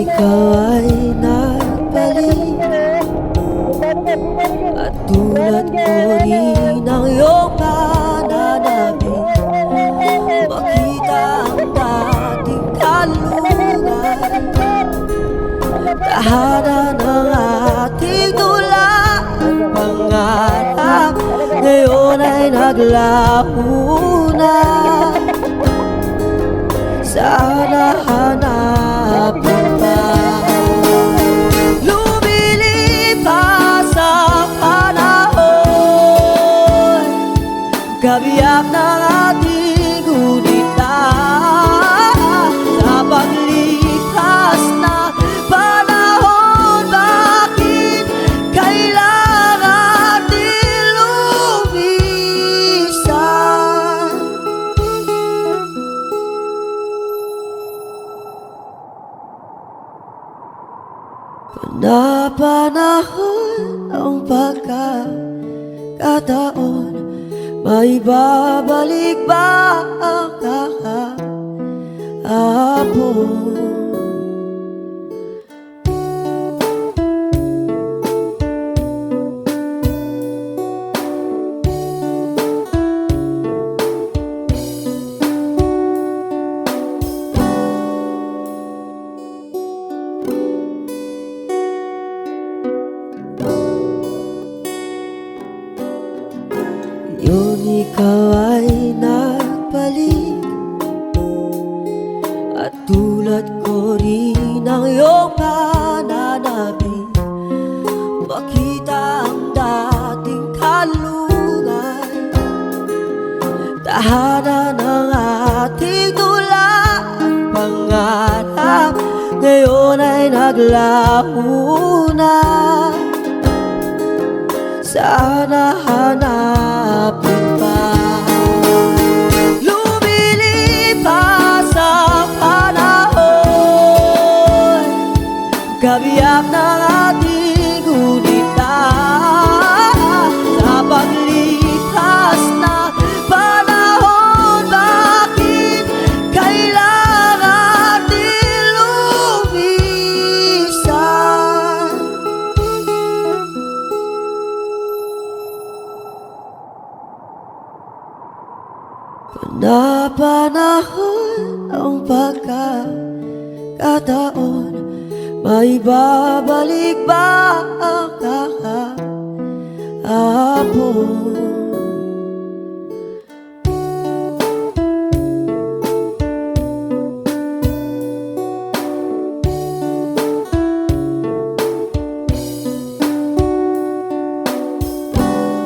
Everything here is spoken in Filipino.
ikaw ay nagbalik At tulad ko rin ang iyong pananabik Makita ang dating kalungan Tahanan ng ating tula Pangarap ngayon ay naglaho na Sana hanapin Panapanahon ang pagkakataon May babalik ba ang kahapon? Ikaw ay nagbalik. At tulad ko rin ang iyong pananabik Makita ang dating kalungan. Tahanan ng ating tula Pangarap ngayon ay naglaho na sana hanapin pa. Lumilipas ang panahon. Kabiyak ng Panapanahon ang pagkakataon May babalik ba ang